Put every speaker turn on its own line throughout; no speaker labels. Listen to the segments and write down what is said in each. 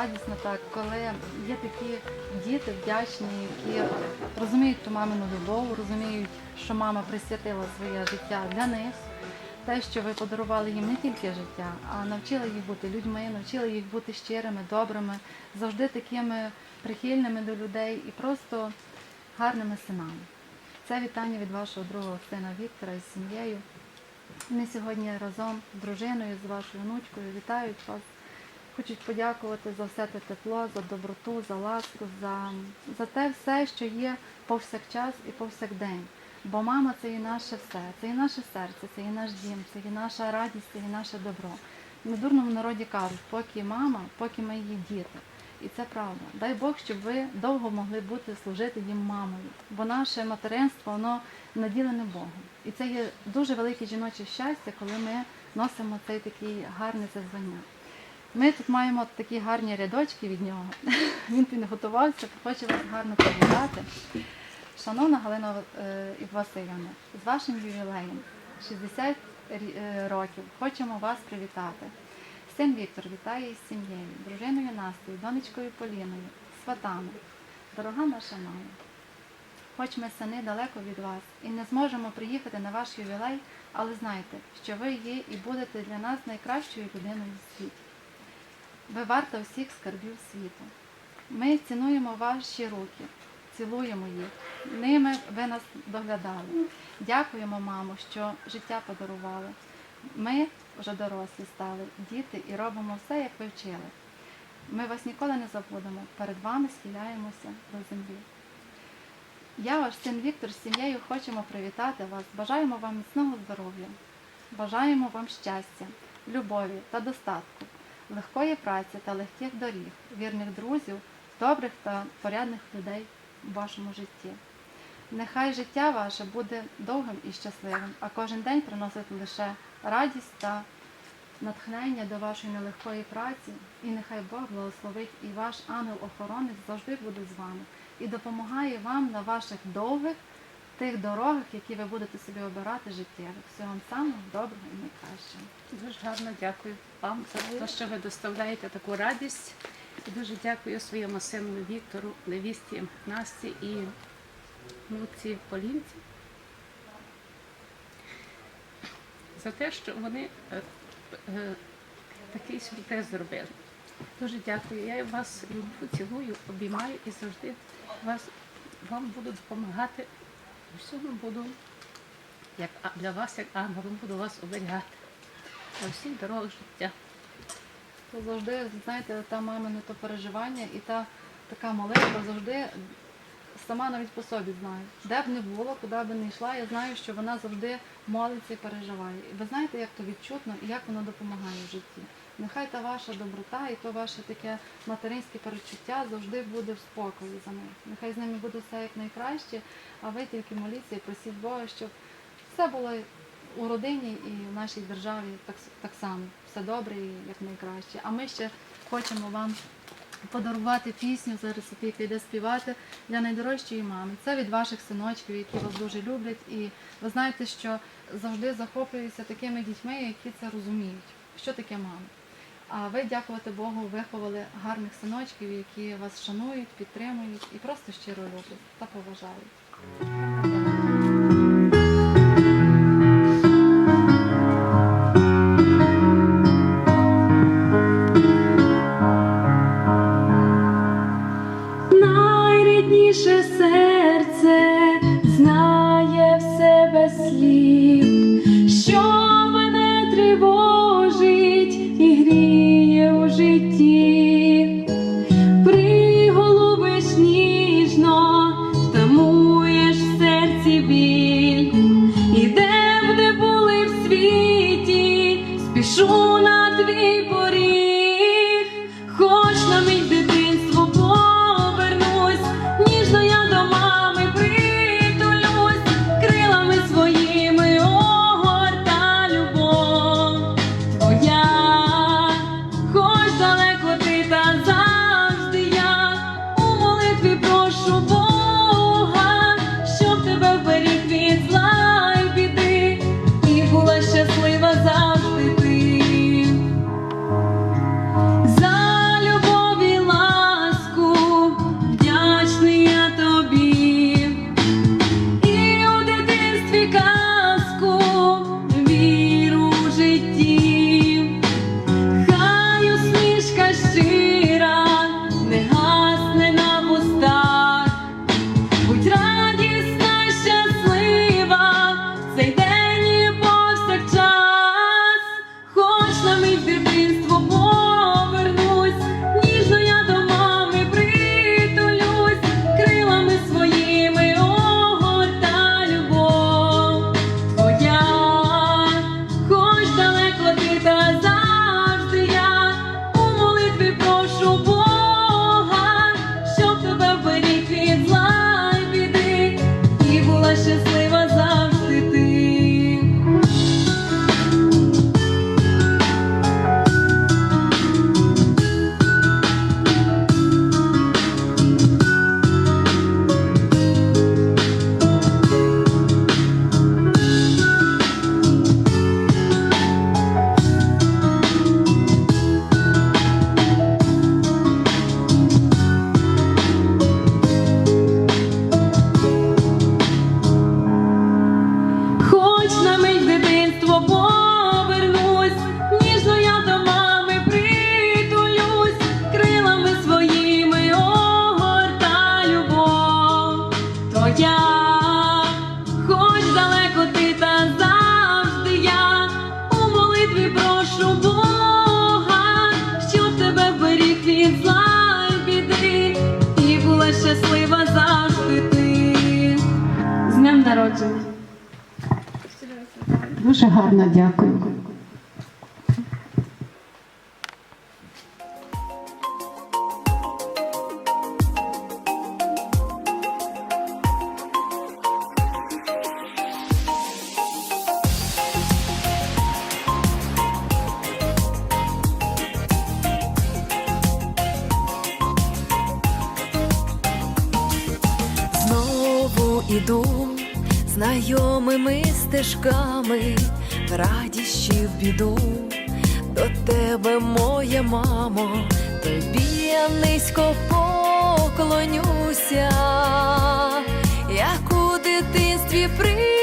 радісно так, коли є такі діти вдячні, які розуміють ту мамину любов, розуміють, що мама присвятила своє життя для них. Те, що ви подарували їм не тільки життя, а навчили їх бути людьми, навчили їх бути щирими, добрими, завжди такими прихильними до людей і просто гарними синами. Це вітання від вашого другого сина Віктора із сім'єю. Вони сьогодні разом з дружиною, з вашою онучкою вітають вас. Хочуть подякувати за все те тепло, за доброту, за ласку, за, за те все, що є повсякчас і повсякдень. Бо мама це і наше все, це і наше серце, це і наш дім, це і наша радість, це і наше добро. В дурному народі кажуть, поки мама, поки ми її діти. І це правда. Дай Бог, щоб ви довго могли бути служити їм мамою, бо наше материнство воно наділене Богом. І це є дуже велике жіноче щастя, коли ми носимо цей такий гарне це звання. Ми тут маємо такі гарні рядочки від нього. Він підготувався, хоче вас гарно привітати. Шановна Галина е, Васильівна, з вашим ювілеєм 60 е, років хочемо вас привітати. Син Віктор вітає із сім'єю, дружиною Настею, донечкою Поліною, сватами. Дорога наша мама, хоч ми сини далеко від вас і не зможемо приїхати на ваш ювілей, але знайте, що ви є і будете для нас найкращою людиною в світі. Ви варта всіх скарбів світу. Ми цінуємо ваші руки, цілуємо їх. Ними ви нас доглядали. Дякуємо, мамо, що життя подарували. Ми вже дорослі стали, діти, і робимо все, як ви вчили. Ми вас ніколи не забудемо. Перед вами схиляємося до землі. Я, ваш син Віктор, з сім'єю хочемо привітати вас. Бажаємо вам міцного здоров'я, бажаємо вам щастя, любові та достатку, легкої праці та легких доріг, вірних друзів, добрих та порядних людей у вашому житті. Нехай життя ваше буде довгим і щасливим, а кожен день приносить лише радість та натхнення до вашої нелегкої праці. І нехай Бог благословить і ваш ангел-охоронець завжди буде з вами і допомагає вам на ваших довгих тих дорогах, які ви будете собі обирати життєвих. Всього вам самого доброго і найкращого.
Дуже гарно дякую вам за те, що ви доставляєте таку радість. І дуже дякую своєму сину Віктору, невісті Насті і внуці Полінці за те, що вони е, е, такий сюрприз зробили. Дуже дякую. Я вас люблю, цілую, обіймаю і завжди вас, вам буду допомагати. У всьому буду, як для вас, як ангелом, буду вас оберігати на всіх дорогах життя.
То завжди, знаєте, та мамине то переживання і та така молитва завжди сама навіть по собі знаю. Де б не було, куди б не йшла, я знаю, що вона завжди молиться і переживає. І ви знаєте, як то відчутно і як воно допомагає в житті. Нехай та ваша доброта і то ваше таке материнське перечуття завжди буде в спокої за них. Нехай з ними буде все як найкраще, а ви тільки моліться і просіть Бога, щоб все було у родині і в нашій державі так, так само. Все добре і як найкраще. А ми ще хочемо вам подарувати пісню, зараз Софійка йде співати для найдорожчої мами. Це від ваших синочків, які вас дуже люблять. І ви знаєте, що завжди захоплююся такими дітьми, які це розуміють, що таке мама. А ви, дякувати Богу, виховали гарних синочків, які вас шанують, підтримують і просто щиро люблять та поважають.
Дуже гарно дякую.
Іду знайомими стежками, в в біду. До тебе, моя мамо, тобі я низько поклонюся, як у дитинстві пригорнуся.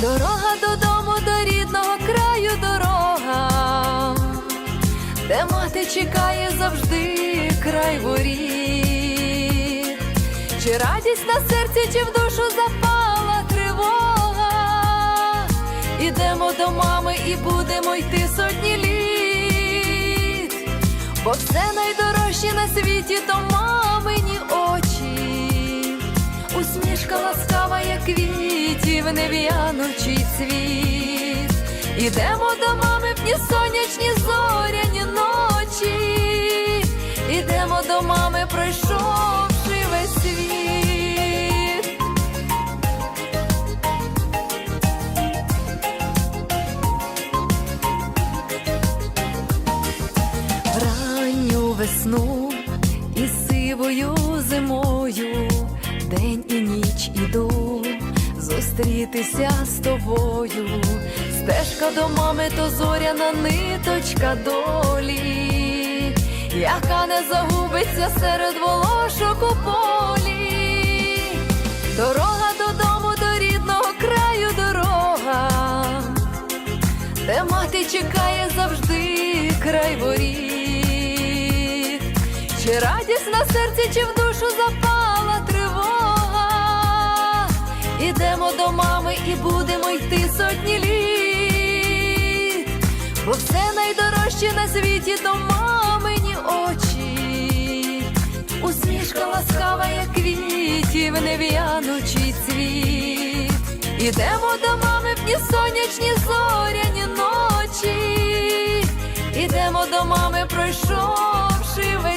Дорога додому, до рідного краю дорога де мати чекає завжди край воріт, чи радість на серці, чи в душу запала тривога. Ідемо до мами і будемо йти сотні літ, бо все найдорожче на світі то мамині очі, усмішка ласкава, як квітів, нев'янучий цвіт. Ідемо до мами в дні сонячні зоряні ночі. До мами, пройшовши весь світ. Ранню весну і сивою зимою, день і ніч іду зустрітися з тобою. Стежка до мами то зоряна ниточка долі, яка не загубиться серед волошок у полі. Дорога додому, до рідного краю дорога, де мати чекає завжди край воріт. Чи радість на серці, чи в душу запала тривога. Ідемо до мами і будемо йти сотні літ, бо все найдорожче на світі то усмішка ласкава, як квітів, нев'янучий цвіт. Ідемо до мами в дні сонячні зоряні ночі, ідемо до мами, пройшовши весь